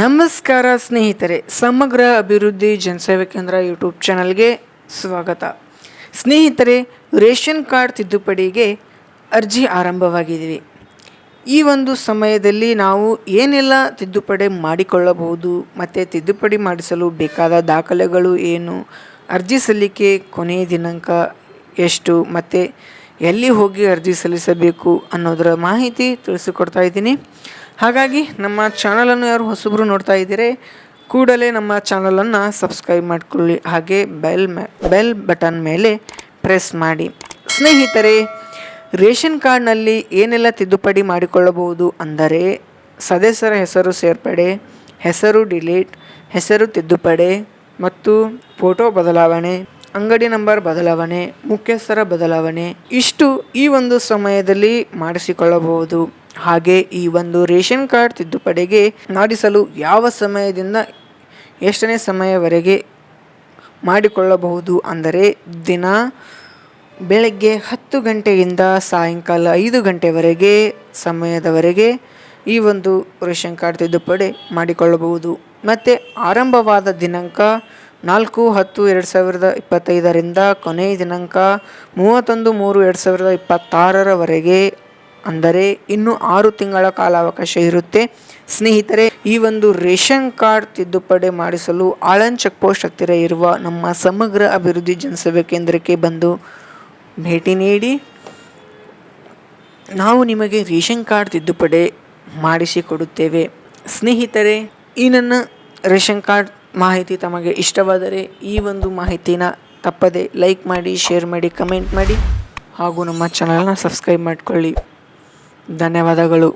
ನಮಸ್ಕಾರ ಸ್ನೇಹಿತರೆ, ಸಮಗ್ರ ಅಭಿವೃದ್ಧಿ ಜನಸೇವೆ ಕೇಂದ್ರ ಯೂಟ್ಯೂಬ್ ಚಾನಲ್ಗೆ ಸ್ವಾಗತ. ಸ್ನೇಹಿತರೆ, ರೇಷನ್ ಕಾರ್ಡ್ ತಿದ್ದುಪಡಿಗೆ ಅರ್ಜಿ ಆರಂಭವಾಗಿದ್ದೀವಿ. ಈ ಒಂದು ಸಮಯದಲ್ಲಿ ನಾವು ಏನೆಲ್ಲ ತಿದ್ದುಪಡಿ ಮಾಡಿಕೊಳ್ಳಬಹುದು, ಮತ್ತು ತಿದ್ದುಪಡಿ ಮಾಡಿಸಲು ಬೇಕಾದ ದಾಖಲೆಗಳು ಏನು, ಅರ್ಜಿ ಸಲ್ಲಿಕೆ ಕೊನೆಯ ದಿನಾಂಕ ಎಷ್ಟು, ಮತ್ತು ಎಲ್ಲಿ ಹೋಗಿ ಅರ್ಜಿ ಸಲ್ಲಿಸಬೇಕು ಅನ್ನೋದರ ಮಾಹಿತಿ ತಿಳಿಸಿಕೊಡ್ತಾ ಇದ್ದೀನಿ. ಹಾಗಾಗಿ ನಮ್ಮ ಚಾನಲನ್ನು ಯಾರು ಹೊಸಬ್ರು ನೋಡ್ತಾ ಇದ್ದೀರಿ, ಕೂಡಲೇ ನಮ್ಮ ಚಾನಲನ್ನು ಸಬ್ಸ್ಕ್ರೈಬ್ ಮಾಡಿಕೊಳ್ಳಿ. ಹಾಗೆ ಬೆಲ್ ಬೆಲ್ ಬಟನ್ ಮೇಲೆ ಪ್ರೆಸ್ ಮಾಡಿ. ಸ್ನೇಹಿತರೆ, ರೇಷನ್ ಕಾರ್ಡ್ನಲ್ಲಿ ಏನೆಲ್ಲ ತಿದ್ದುಪಡಿ ಮಾಡಿಕೊಳ್ಳಬಹುದು ಅಂದರೆ ಸದಸ್ಯರ ಹೆಸರು ಸೇರ್ಪಡೆ, ಹೆಸರು ಡಿಲೀಟ್, ಹೆಸರು ತಿದ್ದುಪಡಿ ಮತ್ತು ಫೋಟೋ ಬದಲಾವಣೆ ಅಂಗಡಿ ನಂಬರ್ ಬದಲಾವಣೆ, ಮುಖ್ಯಸ್ಥರ ಬದಲಾವಣೆ ಇಷ್ಟು ಈ ಒಂದು ಸಮಯದಲ್ಲಿ ಮಾಡಿಸಿಕೊಳ್ಳಬಹುದು. ಹಾಗೆ ಈ ಒಂದು ರೇಷನ್ ಕಾರ್ಡ್ ತಿದ್ದುಪಡಿಗೆ ಮಾಡಿಸಲು ಯಾವ ಸಮಯದಿಂದ ಎಷ್ಟನೇ ಸಮಯವರೆಗೆ ಮಾಡಿಕೊಳ್ಳಬಹುದು ಅಂದರೆ ದಿನ ಬೆಳಗ್ಗೆ ಹತ್ತು ಗಂಟೆಯಿಂದ ಸಾಯಂಕಾಲ ಐದು ಗಂಟೆವರೆಗೆ ಸಮಯದವರೆಗೆ ಈ ಒಂದು ರೇಷನ್ ಕಾರ್ಡ್ ತಿದ್ದುಪಡಿ ಮಾಡಿಕೊಳ್ಳಬಹುದು. ಮತ್ತು ಆರಂಭವಾದ ದಿನಾಂಕ ನಾಲ್ಕು, ಹತ್ತು, ಎರಡು ಸಾವಿರದ ಇಪ್ಪತ್ತೈದರಿಂದ ಕೊನೆಯ ದಿನಾಂಕ ಮೂವತ್ತೊಂದು, ಮೂರು, ಎರಡು ಸಾವಿರದ ಇಪ್ಪತ್ತಾರರವರೆಗೆ. ಅಂದರೆ ಇನ್ನು ಆರು ತಿಂಗಳ ಕಾಲಾವಕಾಶ ಇರುತ್ತೆ. ಸ್ನೇಹಿತರೆ, ಈ ಒಂದು ರೇಷನ್ ಕಾರ್ಡ್ ತಿದ್ದುಪಡಿ ಮಾಡಿಸಲು ಆಳನ್ ಚೆಕ್ಪೋಸ್ಟ್ ಹತ್ತಿರ ಇರುವ ನಮ್ಮ ಸಮಗ್ರ ಅಭಿವೃದ್ಧಿ ಜನಸೇವೆ ಕೇಂದ್ರಕ್ಕೆ ಬಂದು ಭೇಟಿ ನೀಡಿ. ನಾವು ನಿಮಗೆ ರೇಷನ್ ಕಾರ್ಡ್ ತಿದ್ದುಪಡಿ ಮಾಡಿಸಿಕೊಡುತ್ತೇವೆ. ಸ್ನೇಹಿತರೆ, ಈ ನನ್ನ ರೇಷನ್ ಕಾರ್ಡ್ ಮಾಹಿತಿ ತಮಗೆ ಇಷ್ಟವಾದರೆ ಈ ಒಂದು ಮಾಹಿತಿನ ತಪ್ಪದೆ ಲೈಕ್ ಮಾಡಿ, ಶೇರ್ ಮಾಡಿ, ಕಮೆಂಟ್ ಮಾಡಿ ಹಾಗೂ ನಮ್ಮ ಚಾನಲ್ನ ಸಬ್ಸ್ಕ್ರೈಬ್ ಮಾಡಿಕೊಳ್ಳಿ. ಧನ್ಯವಾದಗಳು.